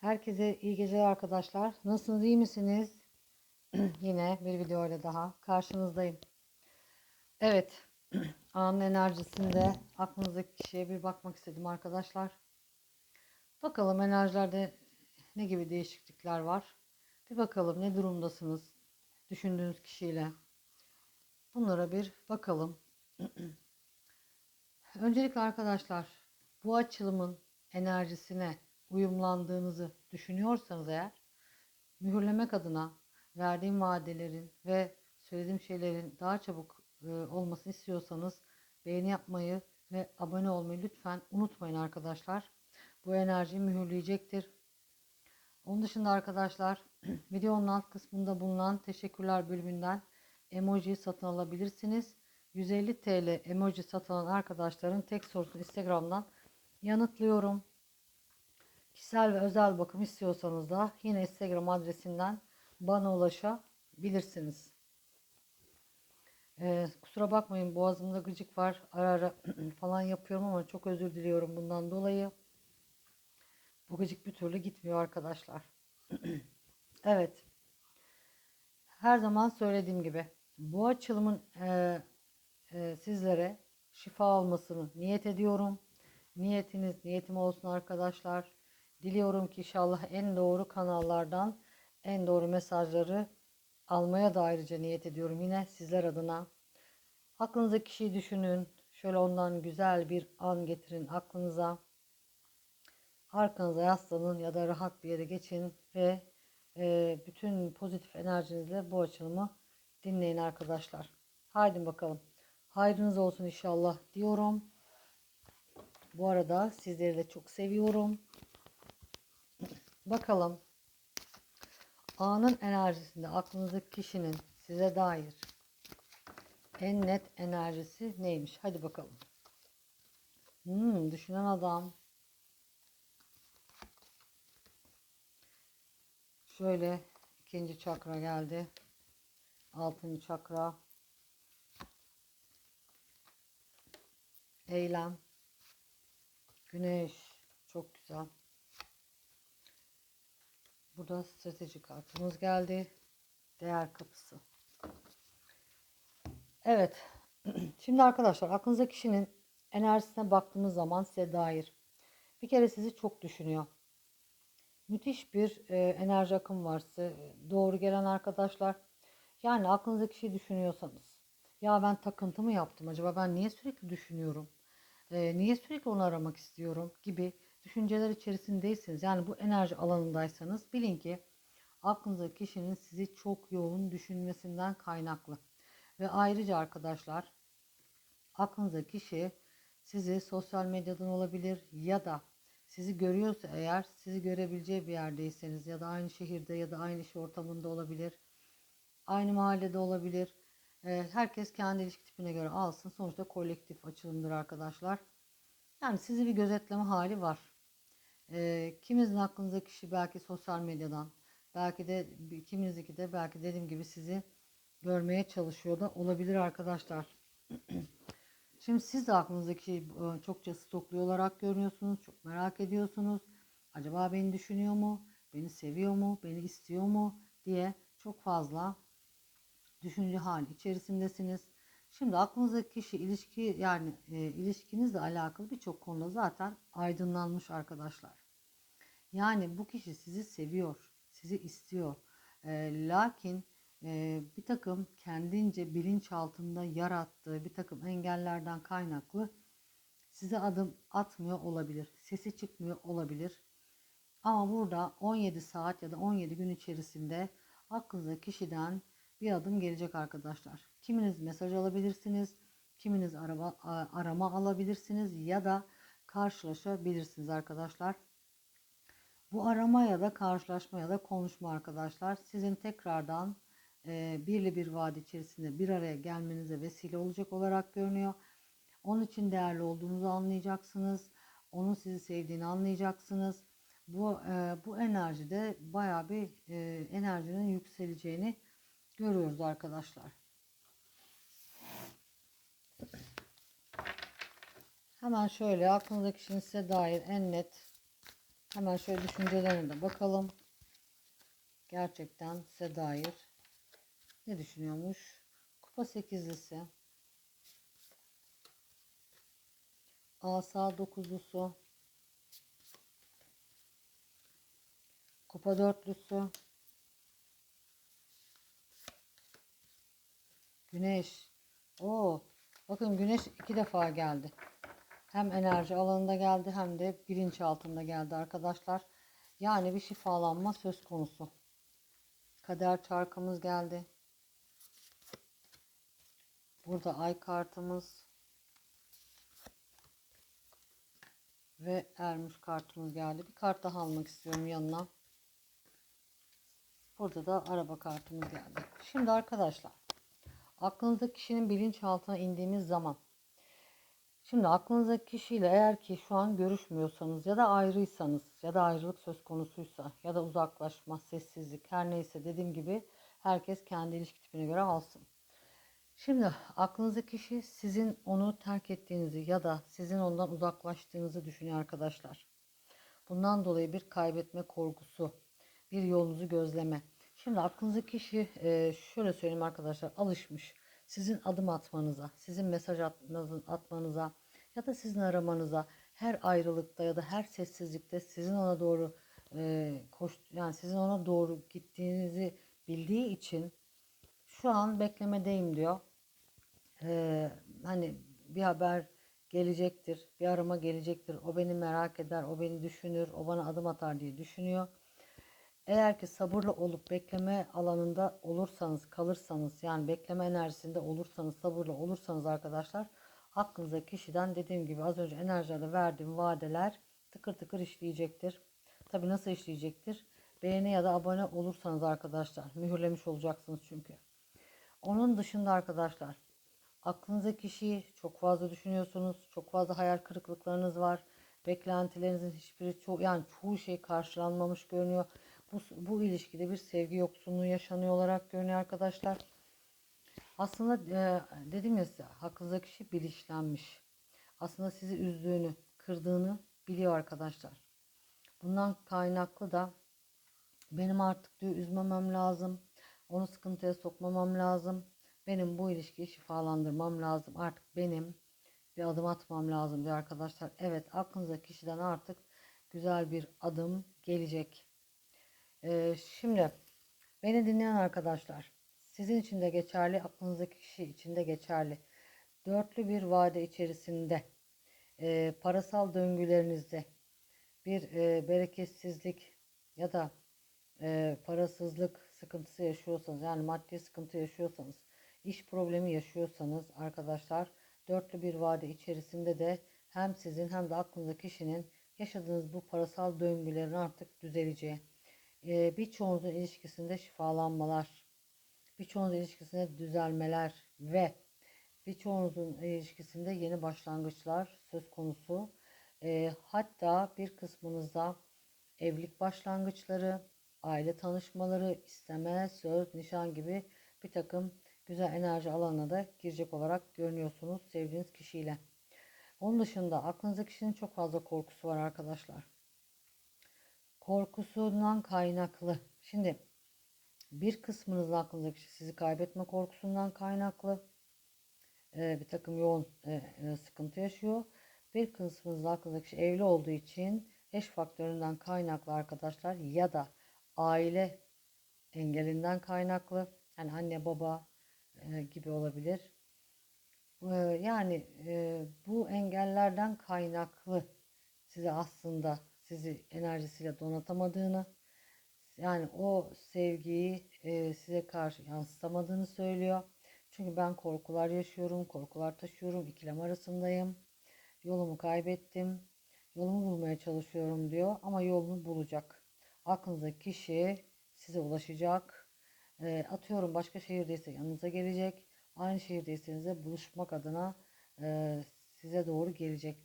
Herkese iyi geceler arkadaşlar. Nasılsınız, iyi misiniz? Yine bir video ile daha karşınızdayım. Evet, anın enerjisinde aklınızdaki kişiye bir bakmak istedim arkadaşlar. Bakalım enerjilerde ne gibi değişiklikler var. Bir bakalım ne durumdasınız düşündüğünüz kişiyle. Bunlara bir bakalım. Öncelikle arkadaşlar bu açılımın enerjisine uyumlandığınızı düşünüyorsanız eğer mühürlemek adına verdiğim vadelerin ve söylediğim şeylerin daha çabuk e, olmasını istiyorsanız beğeni yapmayı ve abone olmayı lütfen unutmayın arkadaşlar. Bu enerjiyi mühürleyecektir. Onun dışında arkadaşlar videonun alt kısmında bulunan teşekkürler bölümünden emoji satın alabilirsiniz. 150 TL emoji satın arkadaşların tek sorusunu Instagram'dan yanıtlıyorum. Kişisel ve özel bakım istiyorsanız da yine Instagram adresinden bana ulaşabilirsiniz. Ee, kusura bakmayın boğazımda gıcık var. Ara ara falan yapıyorum ama çok özür diliyorum bundan dolayı. Bu gıcık bir türlü gitmiyor arkadaşlar. evet. Her zaman söylediğim gibi bu açılımın e, e, sizlere şifa olmasını niyet ediyorum. Niyetiniz niyetim olsun arkadaşlar. Diliyorum ki inşallah en doğru kanallardan en doğru mesajları almaya da ayrıca niyet ediyorum yine sizler adına. Aklınızdaki kişiyi düşünün. Şöyle ondan güzel bir an getirin aklınıza. Arkanıza yaslanın ya da rahat bir yere geçin ve e, bütün pozitif enerjinizle bu açılımı dinleyin arkadaşlar. Haydi bakalım. Hayrınız olsun inşallah diyorum. Bu arada sizleri de çok seviyorum. Bakalım anın enerjisinde aklınızdaki kişinin size dair en net enerjisi neymiş? Hadi bakalım. Hmm, düşünen adam. Şöyle ikinci çakra geldi. Altıncı çakra. Eylem. Güneş. Çok güzel. Burada strateji kartımız geldi. Değer kapısı. Evet. Şimdi arkadaşlar aklınızdaki kişinin enerjisine baktığımız zaman size dair bir kere sizi çok düşünüyor. Müthiş bir e, enerji akımı var size doğru gelen arkadaşlar. Yani aklınızdaki kişiyi düşünüyorsanız ya ben takıntı mı yaptım acaba ben niye sürekli düşünüyorum? E, niye sürekli onu aramak istiyorum gibi düşünceler içerisindeyseniz yani bu enerji alanındaysanız bilin ki aklınızdaki kişinin sizi çok yoğun düşünmesinden kaynaklı. Ve ayrıca arkadaşlar aklınızdaki kişi sizi sosyal medyadan olabilir ya da sizi görüyorsa eğer sizi görebileceği bir yerdeyseniz ya da aynı şehirde ya da aynı iş ortamında olabilir. Aynı mahallede olabilir. Herkes kendi ilişki tipine göre alsın. Sonuçta kolektif açılımdır arkadaşlar. Yani sizi bir gözetleme hali var. E, kiminizin aklınızdaki kişi belki sosyal medyadan, belki de kiminizdeki de belki dediğim gibi sizi görmeye çalışıyor da olabilir arkadaşlar. Şimdi siz de aklınızdaki çokça stoklu olarak görünüyorsunuz. Çok merak ediyorsunuz. Acaba beni düşünüyor mu? Beni seviyor mu? Beni istiyor mu? diye çok fazla düşünce hali içerisindesiniz. Şimdi aklınızdaki kişi ilişki yani e, ilişkinizle alakalı birçok konuda zaten aydınlanmış arkadaşlar. Yani bu kişi sizi seviyor, sizi istiyor. E, lakin e, bir takım kendince bilinç altında yarattığı bir takım engellerden kaynaklı size adım atmıyor olabilir. Sesi çıkmıyor olabilir. Ama burada 17 saat ya da 17 gün içerisinde aklınızdaki kişiden bir adım gelecek arkadaşlar. Kiminiz mesaj alabilirsiniz, kiminiz araba, arama alabilirsiniz ya da karşılaşabilirsiniz arkadaşlar. Bu arama ya da karşılaşma ya da konuşma arkadaşlar sizin tekrardan e, birli bir vadi içerisinde bir araya gelmenize vesile olacak olarak görünüyor. Onun için değerli olduğunuzu anlayacaksınız. Onun sizi sevdiğini anlayacaksınız. Bu e, bu enerjide baya bir e, enerjinin yükseleceğini görüyoruz arkadaşlar. Hemen şöyle aklınızdaki kişinin size dair en net Hemen şöyle düşüncelerine de bakalım. Gerçekten size dair ne düşünüyormuş? Kupa sekizlisi. Asa dokuzlusu. Kupa dörtlüsü. Güneş. Oo, bakın güneş iki defa geldi. Hem enerji alanında geldi hem de bilinç altında geldi arkadaşlar. Yani bir şifalanma söz konusu. Kader çarkımız geldi. Burada ay kartımız ve ermiş kartımız geldi. Bir kart daha almak istiyorum yanına. Burada da araba kartımız geldi. Şimdi arkadaşlar aklınızdaki kişinin bilinçaltına indiğimiz zaman Şimdi aklınızdaki kişiyle eğer ki şu an görüşmüyorsanız ya da ayrıysanız ya da ayrılık söz konusuysa ya da uzaklaşma, sessizlik her neyse dediğim gibi herkes kendi ilişki tipine göre alsın. Şimdi aklınızdaki kişi sizin onu terk ettiğinizi ya da sizin ondan uzaklaştığınızı düşünüyor arkadaşlar. Bundan dolayı bir kaybetme korkusu, bir yolunuzu gözleme. Şimdi aklınızdaki kişi e, şöyle söyleyeyim arkadaşlar alışmış sizin adım atmanıza, sizin mesaj atmanıza ya da sizin aramanıza her ayrılıkta ya da her sessizlikte sizin ona doğru e, koş yani sizin ona doğru gittiğinizi bildiği için şu an beklemedeyim diyor. E, hani bir haber gelecektir, bir arama gelecektir. O beni merak eder, o beni düşünür, o bana adım atar diye düşünüyor. Eğer ki sabırlı olup bekleme alanında olursanız, kalırsanız yani bekleme enerjisinde olursanız, sabırlı olursanız arkadaşlar aklınıza kişiden dediğim gibi az önce enerjilerde verdiğim vadeler tıkır tıkır işleyecektir. Tabi nasıl işleyecektir? Beğeni ya da abone olursanız arkadaşlar mühürlemiş olacaksınız çünkü. Onun dışında arkadaşlar aklınıza kişiyi çok fazla düşünüyorsunuz. Çok fazla hayal kırıklıklarınız var. Beklentilerinizin hiçbiri ço yani çoğu şey karşılanmamış görünüyor. Bu, bu ilişkide bir sevgi yoksunluğu yaşanıyor olarak görünüyor arkadaşlar. Aslında e, dedim ya size hakkınızda kişi bilinçlenmiş. Aslında sizi üzdüğünü, kırdığını biliyor arkadaşlar. Bundan kaynaklı da benim artık diyor üzmemem lazım. Onu sıkıntıya sokmamam lazım. Benim bu ilişkiyi şifalandırmam lazım. Artık benim bir adım atmam lazım diyor arkadaşlar. Evet aklınıza kişiden artık güzel bir adım gelecek. Ee, şimdi beni dinleyen arkadaşlar sizin için de geçerli aklınızdaki kişi için de geçerli. Dörtlü bir vade içerisinde e, parasal döngülerinizde bir e, bereketsizlik ya da e, parasızlık sıkıntısı yaşıyorsanız yani maddi sıkıntı yaşıyorsanız iş problemi yaşıyorsanız arkadaşlar dörtlü bir vade içerisinde de hem sizin hem de aklınızdaki kişinin yaşadığınız bu parasal döngülerin artık düzeleceği e, birçoğunuzun ilişkisinde şifalanmalar, birçoğunuzun ilişkisinde düzelmeler ve birçoğunuzun ilişkisinde yeni başlangıçlar söz konusu. E, hatta bir kısmınızda evlilik başlangıçları, aile tanışmaları, isteme, söz, nişan gibi bir takım güzel enerji alanına da girecek olarak görünüyorsunuz sevdiğiniz kişiyle. Onun dışında aklınızda kişinin çok fazla korkusu var arkadaşlar korkusundan kaynaklı. Şimdi bir kısmınız aklınızdaki sizi kaybetme korkusundan kaynaklı e, bir takım yoğun e, e, sıkıntı yaşıyor. Bir kısmınız aklınızdaki evli olduğu için eş faktöründen kaynaklı arkadaşlar ya da aile engelinden kaynaklı yani anne baba gibi olabilir. Yani bu engellerden kaynaklı size aslında sizi enerjisiyle donatamadığını yani o sevgiyi e, size karşı yansıtamadığını söylüyor. Çünkü ben korkular yaşıyorum, korkular taşıyorum, ikilem arasındayım. Yolumu kaybettim. Yolumu bulmaya çalışıyorum diyor ama yolunu bulacak. Aklınızdaki kişi size ulaşacak. E, atıyorum başka şehirdeyse yanınıza gelecek. Aynı şehirdeyseniz de buluşmak adına e, size doğru gelecek.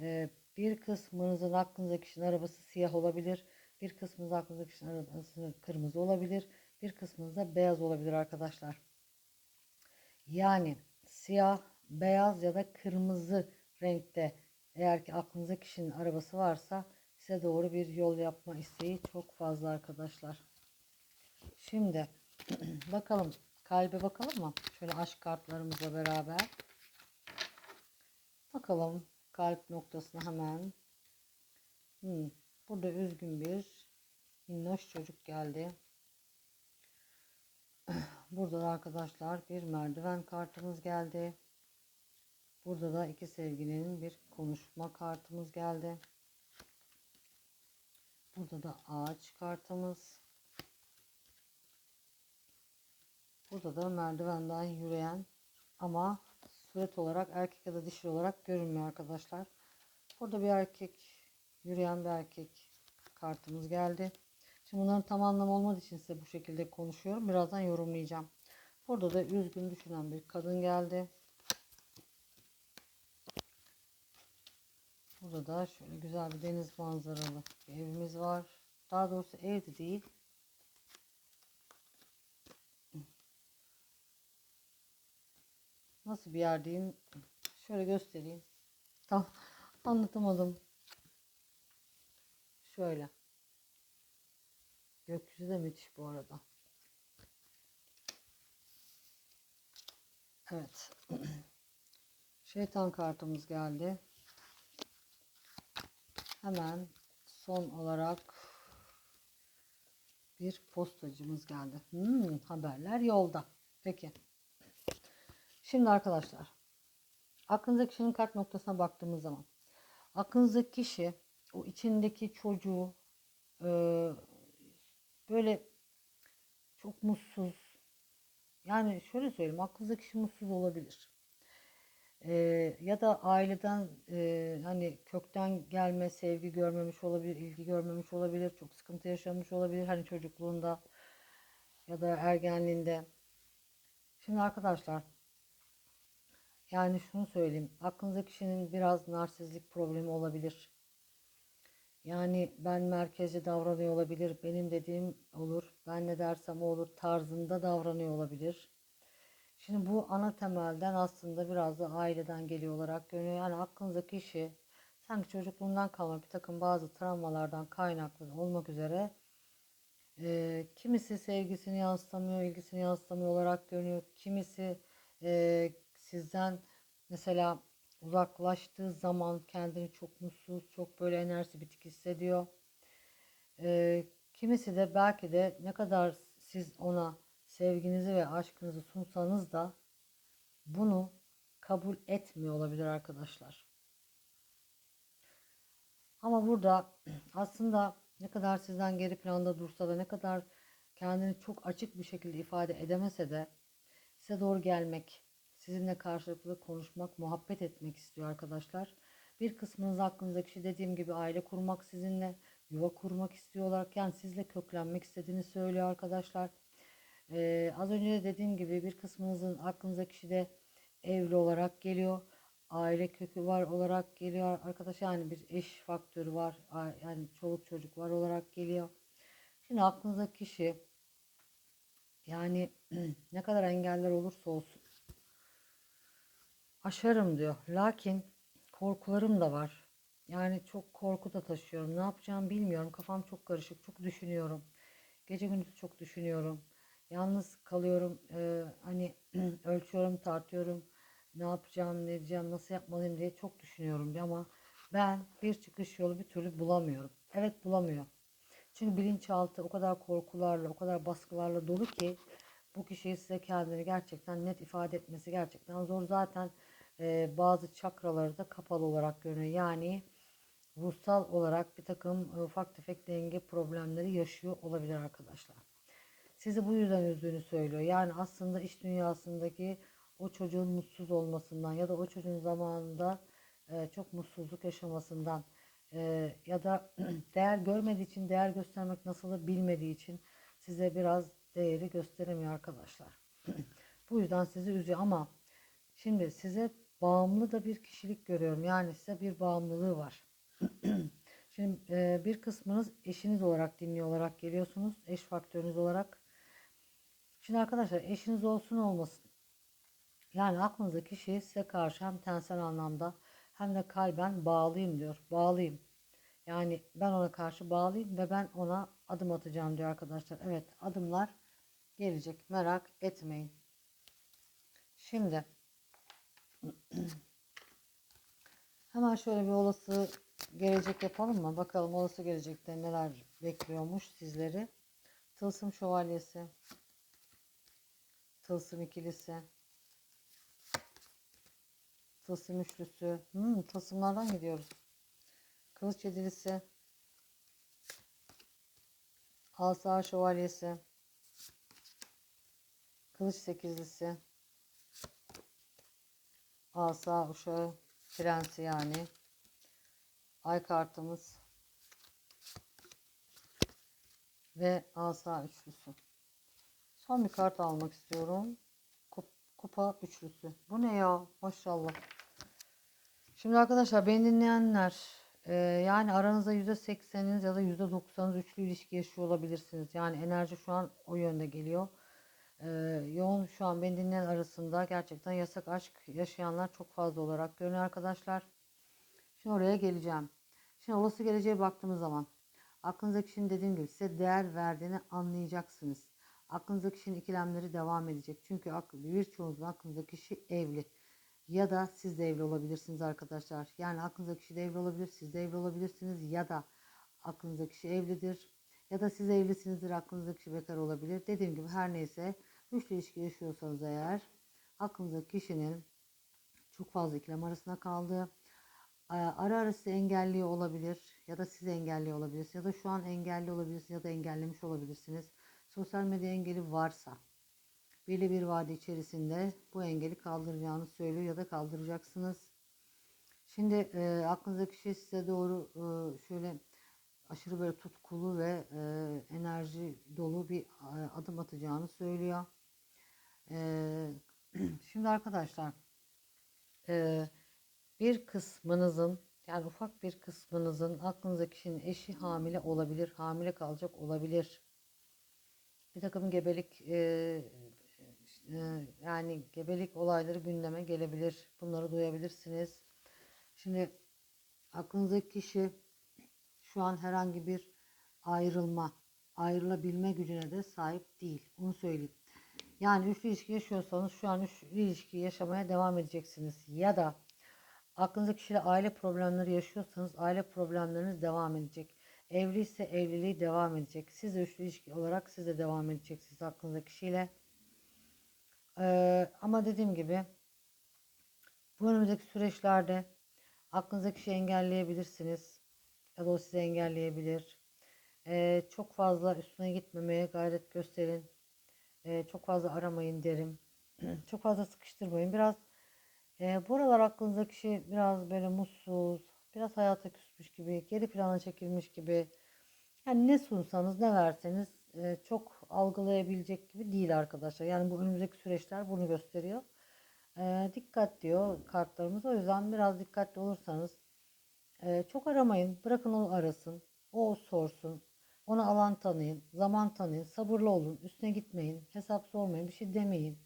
E, bir kısmınızın aklınızdaki kişinin arabası siyah olabilir. Bir kısmınız aklınızdaki kırmızı olabilir. Bir kısmınız da beyaz olabilir arkadaşlar. Yani siyah, beyaz ya da kırmızı renkte eğer ki aklınızda kişinin arabası varsa size doğru bir yol yapma isteği çok fazla arkadaşlar. Şimdi bakalım kalbe bakalım mı? Şöyle aşk kartlarımızla beraber. Bakalım kalp noktasına hemen. Hmm, burada üzgün bir minnoş çocuk geldi. Burada da arkadaşlar bir merdiven kartımız geldi. Burada da iki sevgilinin bir konuşma kartımız geldi. Burada da ağaç kartımız. Burada da merdivenden yürüyen ama suret olarak erkek ya da dişi olarak görünmüyor arkadaşlar. Burada bir erkek yürüyen bir erkek kartımız geldi. Şimdi bunların tam anlamı olmadığı için size bu şekilde konuşuyorum. Birazdan yorumlayacağım. Burada da üzgün düşünen bir kadın geldi. Burada da şöyle güzel bir deniz manzaralı bir evimiz var. Daha doğrusu evde değil. Nasıl bir yer diyeyim? Şöyle göstereyim. Tam anlatamadım. Şöyle. Gökyüzü de müthiş bu arada. Evet. Şeytan kartımız geldi. Hemen son olarak bir postacımız geldi. Hmm, haberler yolda. Peki. Şimdi arkadaşlar aklınızdaki kişinin kart noktasına baktığımız zaman aklınızdaki kişi o içindeki çocuğu e, böyle çok mutsuz yani şöyle söyleyeyim aklınızdaki kişi mutsuz olabilir. E, ya da aileden e, hani kökten gelme sevgi görmemiş olabilir, ilgi görmemiş olabilir, çok sıkıntı yaşamış olabilir hani çocukluğunda ya da ergenliğinde. Şimdi arkadaşlar yani şunu söyleyeyim. Aklınızdaki kişinin biraz narsizlik problemi olabilir. Yani ben merkezci davranıyor olabilir. Benim dediğim olur. Ben ne dersem o olur tarzında davranıyor olabilir. Şimdi bu ana temelden aslında biraz da aileden geliyor olarak görünüyor. Yani aklınızdaki kişi sanki çocukluğundan kalma bir takım bazı travmalardan kaynaklı olmak üzere e, kimisi sevgisini yansıtamıyor, ilgisini yansıtamıyor olarak görünüyor. Kimisi e, sizden mesela uzaklaştığı zaman kendini çok mutsuz, çok böyle enerjisi bitik hissediyor. Ee, kimisi de belki de ne kadar siz ona sevginizi ve aşkınızı sunsanız da bunu kabul etmiyor olabilir arkadaşlar. Ama burada aslında ne kadar sizden geri planda dursa da ne kadar kendini çok açık bir şekilde ifade edemese de size doğru gelmek, sizinle karşılıklı konuşmak, muhabbet etmek istiyor arkadaşlar. Bir kısmınız aklınızdaki kişi dediğim gibi aile kurmak sizinle, yuva kurmak istiyorlar. Yani sizle köklenmek istediğini söylüyor arkadaşlar. Ee, az önce de dediğim gibi bir kısmınızın aklınızdaki kişi de evli olarak geliyor. Aile kökü var olarak geliyor arkadaşlar. Yani bir eş faktörü var. Yani çoluk çocuk var olarak geliyor. Şimdi aklınızdaki kişi yani ne kadar engeller olursa olsun aşarım diyor. Lakin korkularım da var. Yani çok korku da taşıyorum. Ne yapacağımı bilmiyorum. Kafam çok karışık. Çok düşünüyorum. Gece gündüz çok düşünüyorum. Yalnız kalıyorum. Ee, hani ölçüyorum, tartıyorum. Ne yapacağım, ne diyeceğim, nasıl yapmalıyım diye çok düşünüyorum. Ama ben bir çıkış yolu bir türlü bulamıyorum. Evet bulamıyor. Çünkü bilinçaltı o kadar korkularla, o kadar baskılarla dolu ki bu kişiyi size kendini gerçekten net ifade etmesi gerçekten zor. Zaten bazı çakraları da kapalı olarak görünüyor. Yani ruhsal olarak bir takım ufak tefek denge problemleri yaşıyor olabilir arkadaşlar. Sizi bu yüzden üzdüğünü söylüyor. Yani aslında iş dünyasındaki o çocuğun mutsuz olmasından ya da o çocuğun zamanında çok mutsuzluk yaşamasından ya da değer görmediği için değer göstermek nasıl bilmediği için size biraz değeri gösteremiyor arkadaşlar. bu yüzden sizi üzüyor ama şimdi size bağımlı da bir kişilik görüyorum. Yani size bir bağımlılığı var. Şimdi e, bir kısmınız eşiniz olarak dinliyor olarak geliyorsunuz. Eş faktörünüz olarak. Şimdi arkadaşlar eşiniz olsun olmasın. Yani aklınızdaki kişi size karşı hem tensel anlamda hem de kalben bağlıyım diyor. Bağlıyım. Yani ben ona karşı bağlıyım ve ben ona adım atacağım diyor arkadaşlar. Evet adımlar gelecek merak etmeyin. Şimdi hemen şöyle bir olası gelecek yapalım mı? Bakalım olası gelecekte neler bekliyormuş sizleri. Tılsım şövalyesi. Tılsım ikilisi. Tılsım üçlüsü. Hmm, tılsımlardan gidiyoruz. Kılıç yedilisi. Asa şövalyesi. Kılıç sekizlisi. Asa uşağı prensi yani. Ay kartımız. Ve asa üçlüsü. Son bir kart almak istiyorum. Kup- Kupa üçlüsü. Bu ne ya? Maşallah. Şimdi arkadaşlar beni dinleyenler e, yani aranızda %80'iniz ya da %90'ınız üçlü ilişki yaşıyor olabilirsiniz. Yani enerji şu an o yönde geliyor. Yoğun şu an beni dinleyen arasında gerçekten yasak aşk yaşayanlar çok fazla olarak görünüyor arkadaşlar. Şimdi oraya geleceğim. Şimdi olası geleceğe baktığımız zaman aklınızdaki kişinin dediğim gibi size değer verdiğini anlayacaksınız. Aklınızdaki kişinin ikilemleri devam edecek. Çünkü birçoğunuzun aklınızdaki kişi evli. Ya da siz de evli olabilirsiniz arkadaşlar. Yani aklınızdaki kişi de evli olabilir, siz de evli olabilirsiniz. Ya da aklınızdaki kişi evlidir. Ya da siz evlisinizdir, aklınızdaki kişi bekar olabilir. Dediğim gibi her neyse üçlü ilişki yaşıyorsanız eğer aklınızdaki kişinin çok fazla ikilem arasında kaldığı, ara ara sizi engelliyor olabilir ya da siz engelliyor olabilirsiniz ya da şu an engelli olabilirsiniz ya da engellemiş olabilirsiniz. Sosyal medya engeli varsa belli bir vade içerisinde bu engeli kaldıracağını söylüyor ya da kaldıracaksınız. Şimdi e, aklınızdaki kişi size doğru e, şöyle aşırı böyle tutkulu ve e, enerji dolu bir e, adım atacağını söylüyor. E, şimdi arkadaşlar e, bir kısmınızın yani ufak bir kısmınızın aklınızdaki kişinin eşi hamile olabilir, hamile kalacak olabilir. Bir takım gebelik e, e, yani gebelik olayları gündeme gelebilir. Bunları duyabilirsiniz. Şimdi aklınızdaki kişi şu an herhangi bir ayrılma, ayrılabilme gücüne de sahip değil. Onu söyleyeyim. Yani üçlü ilişki yaşıyorsanız şu an üçlü ilişki yaşamaya devam edeceksiniz. Ya da aklınızdaki kişiyle aile problemleri yaşıyorsanız aile problemleriniz devam edecek. Evli ise evliliği devam edecek. Siz de üçlü ilişki olarak siz de devam edeceksiniz aklınızdaki kişiyle. Ee, ama dediğim gibi bu önümüzdeki süreçlerde aklınızdaki kişiyi engelleyebilirsiniz. Ya da o sizi engelleyebilir. Ee, çok fazla üstüne gitmemeye gayret gösterin. Ee, çok fazla aramayın derim. çok fazla sıkıştırmayın. Biraz e, bu aralar aklınızdaki kişi biraz böyle mutsuz, biraz hayata küsmüş gibi, geri plana çekilmiş gibi. Yani ne sunsanız ne verseniz e, çok algılayabilecek gibi değil arkadaşlar. Yani bu önümüzdeki süreçler bunu gösteriyor. E, dikkat diyor kartlarımız. O yüzden biraz dikkatli olursanız e, çok aramayın. Bırakın o arasın. O sorsun. Ona alan tanıyın. Zaman tanıyın. Sabırlı olun. Üstüne gitmeyin. Hesap sormayın. Bir şey demeyin.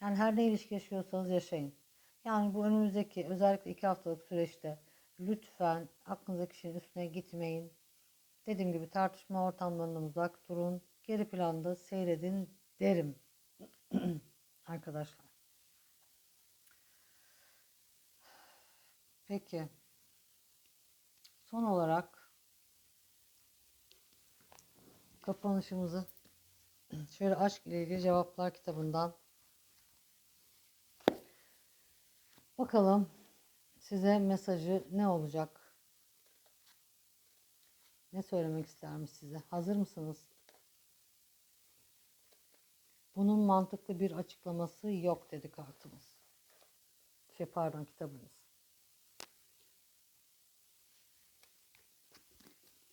Yani her ne ilişki yaşıyorsanız yaşayın. Yani bu önümüzdeki özellikle iki haftalık süreçte lütfen aklınızdaki kişinin üstüne gitmeyin. Dediğim gibi tartışma ortamlarından uzak durun. Geri planda seyredin derim. Arkadaşlar. Peki. Son olarak kapanışımızı şöyle aşk ile ilgili cevaplar kitabından bakalım size mesajı ne olacak? Ne söylemek istermiş size? Hazır mısınız? Bunun mantıklı bir açıklaması yok dedi kartımız. Şey pardon kitabımız.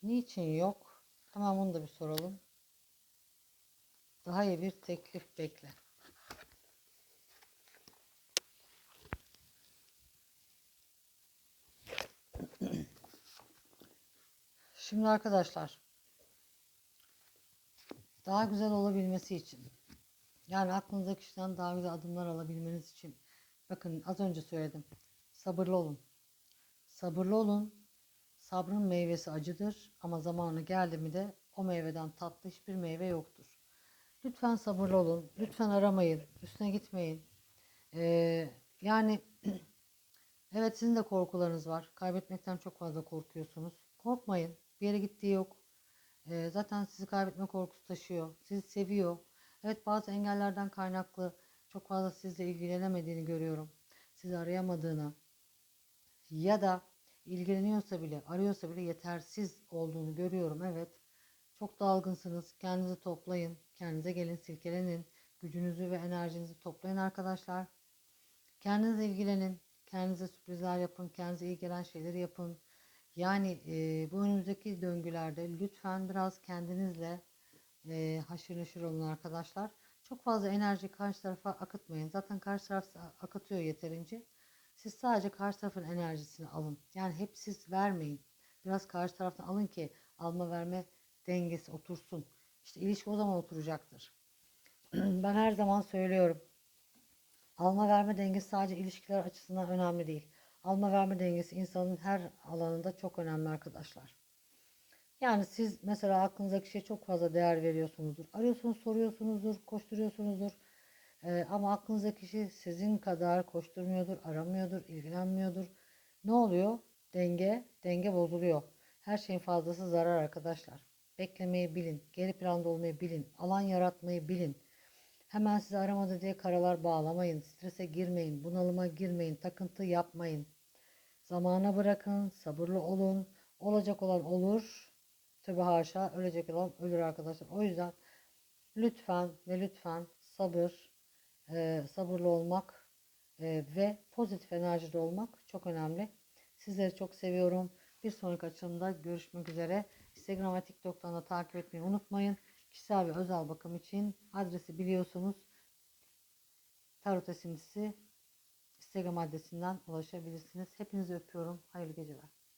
Niçin yok? Hemen bunu da bir soralım. Daha iyi bir teklif bekle. Şimdi arkadaşlar daha güzel olabilmesi için yani aklınızdaki kişiden daha güzel adımlar alabilmeniz için bakın az önce söyledim sabırlı olun sabırlı olun Sabrın meyvesi acıdır ama zamanı geldi mi de o meyveden tatlı hiçbir meyve yoktur. Lütfen sabırlı olun. Lütfen aramayın. Üstüne gitmeyin. Ee, yani evet sizin de korkularınız var. Kaybetmekten çok fazla korkuyorsunuz. Korkmayın. Bir yere gittiği yok. Ee, zaten sizi kaybetme korkusu taşıyor. Sizi seviyor. Evet bazı engellerden kaynaklı çok fazla sizle ilgilenemediğini görüyorum. Sizi arayamadığını ya da ilgileniyorsa bile, arıyorsa bile yetersiz olduğunu görüyorum. Evet. Çok dalgınsınız. Kendinizi toplayın. Kendinize gelin, silkelenin. Gücünüzü ve enerjinizi toplayın arkadaşlar. Kendinizle ilgilenin. Kendinize sürprizler yapın. Kendinize iyi gelen şeyleri yapın. Yani e, bu önümüzdeki döngülerde lütfen biraz kendinizle e, haşır neşir olun arkadaşlar. Çok fazla enerji karşı tarafa akıtmayın. Zaten karşı taraf akıtıyor yeterince. Siz sadece karşı tarafın enerjisini alın. Yani hep siz vermeyin. Biraz karşı taraftan alın ki alma verme dengesi otursun. İşte ilişki o zaman oturacaktır. ben her zaman söylüyorum. Alma verme dengesi sadece ilişkiler açısından önemli değil. Alma verme dengesi insanın her alanında çok önemli arkadaşlar. Yani siz mesela aklınızdaki şeye çok fazla değer veriyorsunuzdur. Arıyorsunuz, soruyorsunuzdur, koşturuyorsunuzdur. Ee, ama aklınızdaki kişi sizin kadar koşturmuyordur, aramıyordur, ilgilenmiyordur. Ne oluyor? Denge, denge bozuluyor. Her şeyin fazlası zarar arkadaşlar. Beklemeyi bilin, geri planda olmayı bilin, alan yaratmayı bilin. Hemen sizi aramadı diye karalar bağlamayın, strese girmeyin, bunalıma girmeyin, takıntı yapmayın. Zamana bırakın, sabırlı olun. Olacak olan olur. Tövbe haşa, ölecek olan ölür arkadaşlar. O yüzden lütfen ve lütfen sabır, e, sabırlı olmak e, ve pozitif enerjide olmak çok önemli. Sizleri çok seviyorum. Bir sonraki açılımda görüşmek üzere. Instagram ve TikTok'tan da takip etmeyi unutmayın. Kişisel ve özel bakım için adresi biliyorsunuz. Tarot esintisi Instagram adresinden ulaşabilirsiniz. Hepinizi öpüyorum. Hayırlı geceler.